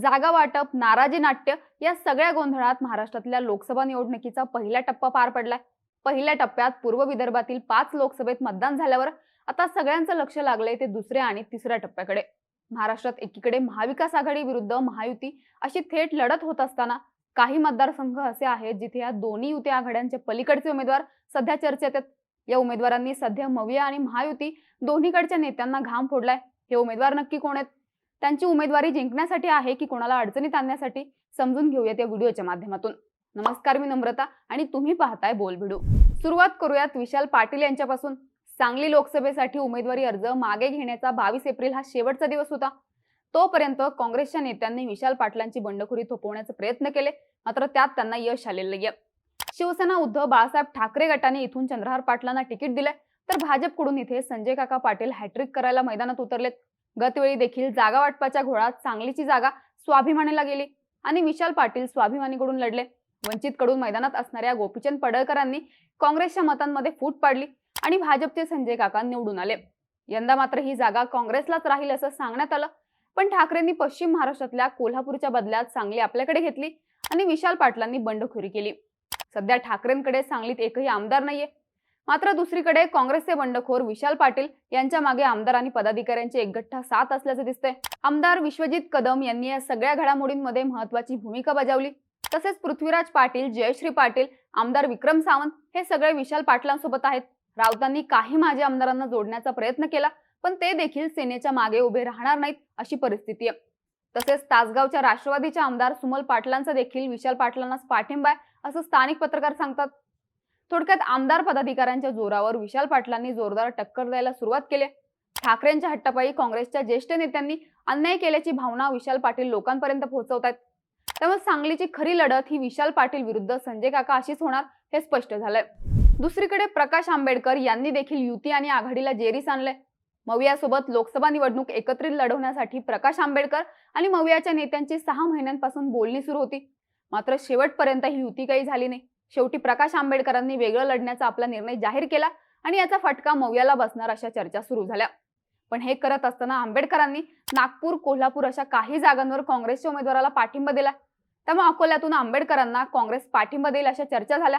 जागा वाटप नाराजी नाट्य या सगळ्या गोंधळात महाराष्ट्रातल्या लोकसभा निवडणुकीचा पहिला टप्पा पार पडलाय. पहिल्या टप्प्यात पूर्व विदर्भातील पाच लोकसभेत मतदान झाल्यावर आता सगळ्यांचं लक्ष लागलंय ते दुसऱ्या आणि तिसऱ्या टप्प्याकडे. महाराष्ट्रात एकीकडे महाविकास आघाडी विरुद्ध महायुती अशी थेट लढत होत असताना काही मतदारसंघ असे आहेत जिथे या दोन्ही युती आघाड्यांचे पलीकडचे उमेदवार सध्या चर्चेत आहेत. या उमेदवारांनी सध्या मविया आणि महायुती दोन्हीकडच्या नेत्यांना घाम फोडलाय. हे उमेदवार नक्की कोण आहेत? त्यांची उमेदवारी जिंकण्यासाठी आहे की कोणाला अडचणीत आणण्यासाठी? समजून घेऊयात या व्हिडिओच्या माध्यमातून. नमस्कार मी नम्रता आणि तुम्ही पाहताय बोल व्हिडिओ सुरुवात करूयात विशाल पाटील यांच्यापासून. सांगली लोकसभेसाठी उमेदवारी अर्ज मागे घेण्याचा बावीस एप्रिल हा शेवटचा दिवस होता. तोपर्यंत काँग्रेसच्या नेत्यांनी विशाल पाटलांची बंडखोरी थोपवण्याचे प्रयत्न केले मात्र त्यात त्यांना यश आलेलं नाहीये. शिवसेना उद्धव बाळासाहेब ठाकरे गटाने इथून चंद्रहार पाटलांना तिकीट दिले तर भाजपकडून इथे संजय काका पाटील हॅट्रिक करायला मैदानात उतरलेत. गतवेळी देखील जागा वाटपाच्या घोळात सांगलीची जागा स्वाभिमानीला गेली आणि विशाल पाटील स्वाभिमानीकडून लढले. वंचितकडून मैदानात असणाऱ्या गोपीचंद पडळकरांनी काँग्रेसच्या मतांमध्ये फूट पाडली आणि भाजपचे संजय काका निवडून आले. यंदा मात्र ही जागा काँग्रेसलाच राहील असं सांगण्यात आलं. पण ठाकरेंनी पश्चिम महाराष्ट्रातल्या कोल्हापूरच्या बदल्यात सांगली आपल्याकडे घेतली आणि विशाल पाटलांनी बंडखोरी केली. सध्या ठाकरेंकडे सांगलीत एकही आमदार नाहीये. मात्र दुसरीकडे काँग्रेसचे बंडखोर विशाल पाटील यांच्या मागे आमदार आणि पदाधिकाऱ्यांचे एकगठ्ठा साथ असल्याचे दिसते आमदार विश्वजित कदम यांनी या सगळ्या घडामोडींमध्ये महत्वाची भूमिका बजावली. तसेच पृथ्वीराज पाटील जयश्री पाटील आमदार विक्रम सावंत हे सगळे विशाल पाटलांसोबत आहेत. राऊतांनी काही माजी आमदारांना जोडण्याचा प्रयत्न केला पण ते देखील सेनेच्या मागे उभे राहणार नाहीत अशी परिस्थिती आहे. तसेच तासगावच्या राष्ट्रवादीच्या आमदार सुमल पाटलांचा देखील विशाल पाटलांनाच पाठिंबा आहे असं स्थानिक पत्रकार सांगतात. थोडक्यात आमदार पदाधिकाऱ्यांच्या जोरावर विशाल पाटलांनी जोरदार टक्कर द्यायला सुरुवात केली. ठाकरेंच्या हट्टापायी काँग्रेसच्या ज्येष्ठ नेत्यांनी अन्याय केल्याची भावना विशाल पाटील लोकांपर्यंत पोहोचवत आहेत. त्यामुळे सांगलीची खरी लढत ही विशाल पाटील विरुद्ध संजय काका अशीच होणार हे स्पष्ट झालंय. दुसरीकडे प्रकाश आंबेडकर यांनी देखील युती आणि आघाडीला जेरीस आणलंय. मवियासोबत लोकसभा निवडणूक एकत्रित लढवण्यासाठी प्रकाश आंबेडकर आणि मवियाच्या नेत्यांची सहा महिन्यांपासून बोलणी सुरू होती. मात्र शेवटपर्यंत ही युती काही झाली नाही. शेवटी प्रकाश आंबेडकरांनी वेगळं लढण्याचा आपला निर्णय जाहीर केला आणि याचा फटका मवियाला बसणार अशा चर्चा सुरू झाल्या. पण हे करत असताना आंबेडकरांनी नागपूर कोल्हापूर अशा काही जागांवर काँग्रेसच्या उमेदवाराला पाठिंबा दिला. त्यामुळे अकोल्यातून आंबेडकरांना काँग्रेस पाठिंबा देईल अशा चर्चा झाल्या.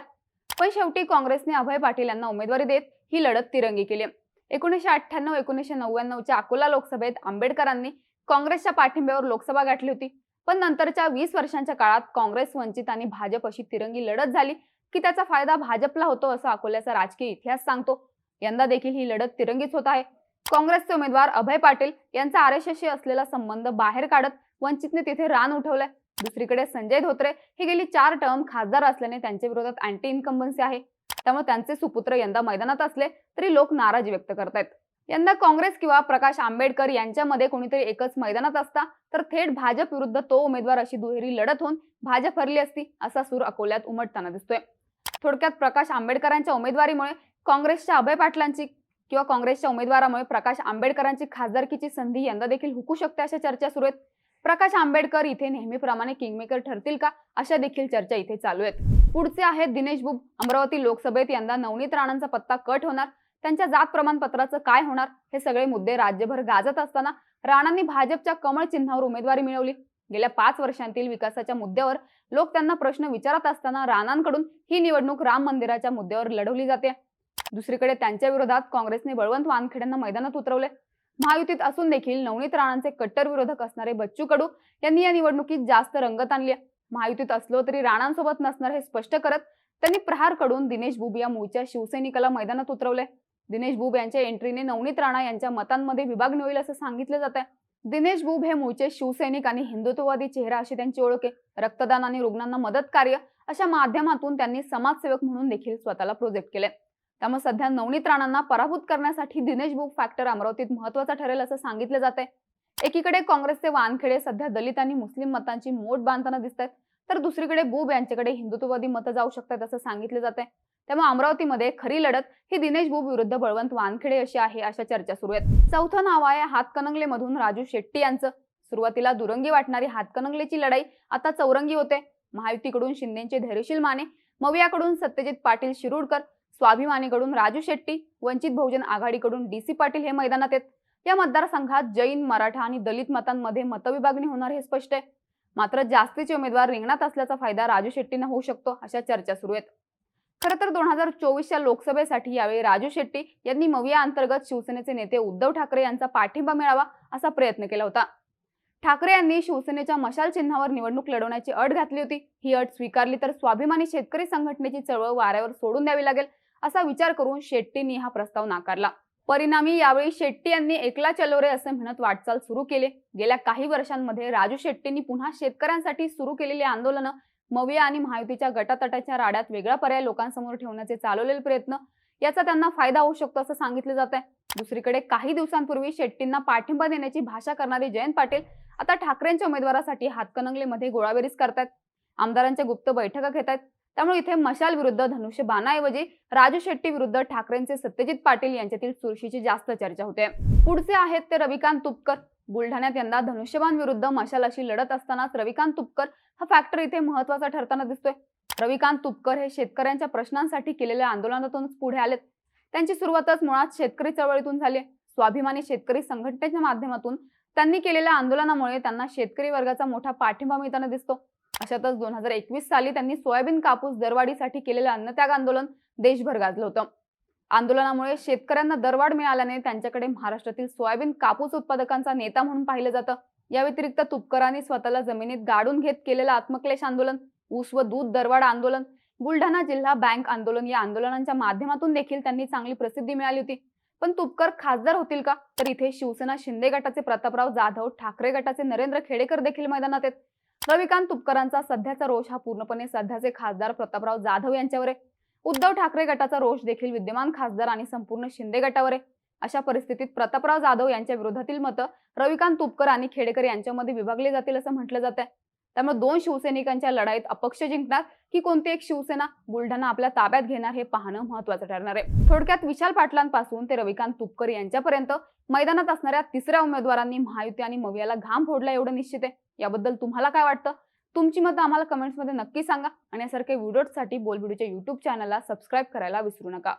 पण शेवटी काँग्रेसने अभय पाटील यांना उमेदवारी देत ही लढत तिरंगी केली. एकोणीसशे अठ्ठ्याण्णव एकोणीसशे नव्याण्णवच्या अकोला लोकसभेत आंबेडकरांनी काँग्रेसच्या पाठिंब्यावर लोकसभा गाठली होती. पण नंतरच्या वीस वर्षांच्या काळात काँग्रेस वंचित आणि भाजप अशी तिरंगी लढत झाली की त्याचा फायदा भाजपला होतो असं अकोल्याचा राजकीय इतिहास सांगतो. यंदा देखील ही लढत तिरंगीच होत आहे. काँग्रेसचे उमेदवार अभय पाटील यांचा आर एस एसशी असलेला संबंध बाहेर काढत वंचितने तिथे रान उठवलंय. दुसरीकडे संजय धोत्रे हे गेली चार टर्म खासदार असल्याने त्यांच्या विरोधात अँटी इन्कम्बन्सी आहे. त्यामुळे त्यांचे सुपुत्र यंदा मैदानात असले तरी लोक नाराजी व्यक्त करतायत. यंदा काँग्रेस किंवा प्रकाश आंबेडकर यांच्यामध्ये कोणीतरी एकच मैदानात असता तर थेट भाजप विरुद्ध तो उमेदवार अशी दुहेरी लढत होऊन भाजप हरली असती असा सूर अकोल्यात उमटताना दिसतोय. थोडक्यात प्रकाश आंबेडकरांच्या उमेदवारीमुळे काँग्रेसच्या अभय पाटलांची किंवा काँग्रेसच्या उमेदवारामुळे प्रकाश आंबेडकरांची खासदारकीची संधी यंदा देखील हुकू शकते अशा चर्चा सुरू आहेत. प्रकाश आंबेडकर इथे नेहमीप्रमाणे किंगमेकर ठरतील का अशा देखील चर्चा इथे चालू आहेत. पुढचे आहेत दिनेश बुब अमरावती लोकसभेत यंदा नवनीत राणांचा पत्ता कट होणार त्यांच्या जात प्रमाणपत्राचं काय होणार? हे सगळे मुद्दे राज्यभर गाजत असताना राणांनी भाजपच्या कमळ चिन्हावर उमेदवारी मिळवली. गेल्या पाच वर्षांतील विकासाच्या मुद्द्यावर लोक त्यांना प्रश्न विचारत असताना राणांकडून ही निवडणूक राम मंदिराच्या मुद्द्यावर लढवली जाते. दुसरीकडे त्यांच्या विरोधात काँग्रेसने बळवंत वानखेड्यांना मैदानात उतरवले. महायुतीत असून देखील नवनीत राणांचे कट्टर विरोधक असणारे बच्चू कडू यांनी या निवडणुकीत जास्त रंगत आणली. महायुतीत असलो तरी राणांसोबत नसणार हे स्पष्ट करत त्यांनी प्रहारकडून दिनेश बुब या मूळच्या शिवसैनिकाला मैदानात उतरवले. दिनेश बुब यांच्या एंट्रीने नवनीत राणा यांच्या मतांमध्ये विभागणी होईल असं सांगितलं जात आहे दिनेश बुब हे मूळचे शिवसैनिक आणि हिंदुत्ववादी चेहरा अशी त्यांची ओळख आहे. रक्तदान आणि रुग्णांना मदत कार्य अशा माध्यमातून त्यांनी समाजसेवक म्हणून देखील स्वतःला प्रोजेक्ट केले त्यामुळे सध्या नवनीत राणांना पराभूत करण्यासाठी दिनेश बुब फॅक्टर अमरावतीत महत्त्वाचा ठरेल असं सांगितलं जात आहे एकीकडे काँग्रेसचे वानखेडे सध्या दलित आणि मुस्लिम मतांची मोठ बांधताना दिसत आहेत तर दुसरीकडे बुब यांच्याकडे हिंदुत्ववादी मतं जाऊ शकतात असं सांगितलं जात आहे त्यामुळे अमरावतीमध्ये खरी लढत ही दिनेश बुब विरुद्ध बळवंत वानखेडे अशी आहे अशा चर्चा सुरू आहेत. चौथं नाव आहे हातकणंगले मधून राजू शेट्टी यांचं. सुरुवातीला दुरंगी वाटणारी हातकणंगलेची लढाई आता चौरंगी होते. महायुतीकडून शिंदेचे धैर्यशील माने मवियाकडून सत्यजित पाटील शिरूडकर स्वाभिमानीकडून राजू शेट्टी वंचित बहुजन आघाडीकडून डी सी पाटील हे मैदानात आहेत. या मतदारसंघात जैन मराठा आणि दलित मतांमध्ये मतविभागणी होणार हे स्पष्ट आहे. मात्र जास्तीचे उमेदवार रिंगणात असल्याचा फायदा राजू शेट्टींना होऊ शकतो अशा चर्चा सुरू आहेत. खरं तर दोन हजार चोवीसच्या लोकसभेसाठी यावेळी राजू शेट्टी यांनी मविया अंतर्गत शिवसेनेचे नेते उद्धव ठाकरे यांचा पाठिंबा मिळावा असा प्रयत्न केला होता. ठाकरे यांनी शिवसेनेच्या मशाल चिन्हावर निवडणूक लढवण्याची अट घातली होती. ही अट स्वीकारली तर स्वाभिमानी शेतकरी संघटनेची चळवळ वाऱ्यावर सोडून द्यावी लागेल असा विचार करून शेट्टींनी हा प्रस्ताव नाकारला. परिणामी यावेळी शेट्टी यांनी एकला चलो रे असे म्हणत वाटचाल सुरू केली. गेल्या काही वर्षांमध्ये राजू शेट्टींनी पुन्हा शेतकऱ्यांसाठी सुरू केलेली आंदोलनं मविया आणि महायुतीच्या गटातटाच्या राड्यात वेगळा पर्याय लोकांसमोर ठेवण्याचे चालवलेले प्रयत्न याचा त्यांना फायदा होऊ शकतो असं सांगितलं जात आहे दुसरीकडे काही दिवसांपूर्वी शेट्टींना पाठिंबा देण्याची भाषा करणारे जयंत पाटील आता ठाकरेंच्या उमेदवारासाठी हातकणंगलेमध्ये गोळाबेरीज करतायत. आमदारांच्या गुप्त बैठका घेत आहेत त्यामुळे इथे मशाल विरुद्ध धनुष्य बाणाऐवजी राजू शेट्टी विरुद्ध ठाकरेंचे सत्यजित पाटील यांच्यातील चुरशीची जास्त चर्चा होते. पुढचे आहेत ते रविकांत तुपकर. बुलढाण्यात यंदा धनुष्यबाण विरुद्ध मशाल अशी लढत असतानाच रविकांत तुपकर हा फॅक्टर इथे महत्त्वाचा ठरताना दिसतोय. रविकांत तुपकर हे शेतकऱ्यांच्या प्रश्नांसाठी केलेल्या आंदोलनातूनच पुढे आलेत. त्यांची सुरुवातच मुळात शेतकरी चळवळीतून झाली स्वाभिमानी शेतकरी संघटनेच्या माध्यमातून त्यांनी केलेल्या आंदोलनामुळे त्यांना शेतकरी वर्गाचा मोठा पाठिंबा मिळताना दिसतो. अशातच दोन हजार एकवीस साली त्यांनी सोयाबीन कापूस दरवाढीसाठी केलेलं अन्नत्याग आंदोलन देशभर गाजलं होतं. आंदोलनामुळे शेतकऱ्यांना दरवाढ मिळाल्याने त्यांच्याकडे महाराष्ट्रातील सोयाबीन कापूस उत्पादकांचा नेता म्हणून पाहिलं जातं. या व्यतिरिक्त तुपकरांनी स्वतःला जमिनीत गाडून घेत केलेलं आत्मक्लेश आंदोलन ऊस व दूध दरवाढ आंदोलन बुलढाणा जिल्हा बँक आंदोलन या आंदोलनांच्या माध्यमातून देखील त्यांनी चांगली प्रसिद्धी मिळाली होती. पण तुपकर खासदार होतील का? तर इथे शिवसेना शिंदे गटाचे प्रतापराव जाधव ठाकरे गटाचे नरेंद्र खेडेकर देखील मैदानात आहेत. रविकांत तुपकरांचा सध्याचा रोष हा पूर्णपणे सध्याचे खासदार प्रतापराव जाधव यांच्यावर आहे. उद्धव ठाकरे गटाचा रोष देखील विद्यमान खासदार आणि संपूर्ण शिंदे गटावर आहे. अशा परिस्थितीत प्रतापराव जाधव यांच्या विरोधातील मतं रविकांत तुपकर आणि खेडेकर यांच्यामध्ये विभागले जातील असं म्हटलं जात आहे. त्यामुळे दोन शिवसैनिकांच्या लढाईत अपक्ष जिंकणार की कोणती एक शिवसेना बुलढाणा आपल्या ताब्यात घेणार हे पाहणं महत्वाचं ठरणार आहे. थोडक्यात विशाल पाटलांपासून ते रविकांत तुपकर यांच्यापर्यंत मैदानात असणाऱ्या तिसऱ्या उमेदवारांनी महायुती आणि मवियाला घाम फोडला एवढं निश्चित आहे. याबद्दल तुम्हाला काय वाटतं? तुमची मतं आम्हाला कमेंट्समध्ये नक्की सांगा आणि यासारख्या व्हिडिओसाठी बोलबिडूच्या यूट्यूब युट्यूब चॅनलला सबस्क्राईब करायला विसरू नका.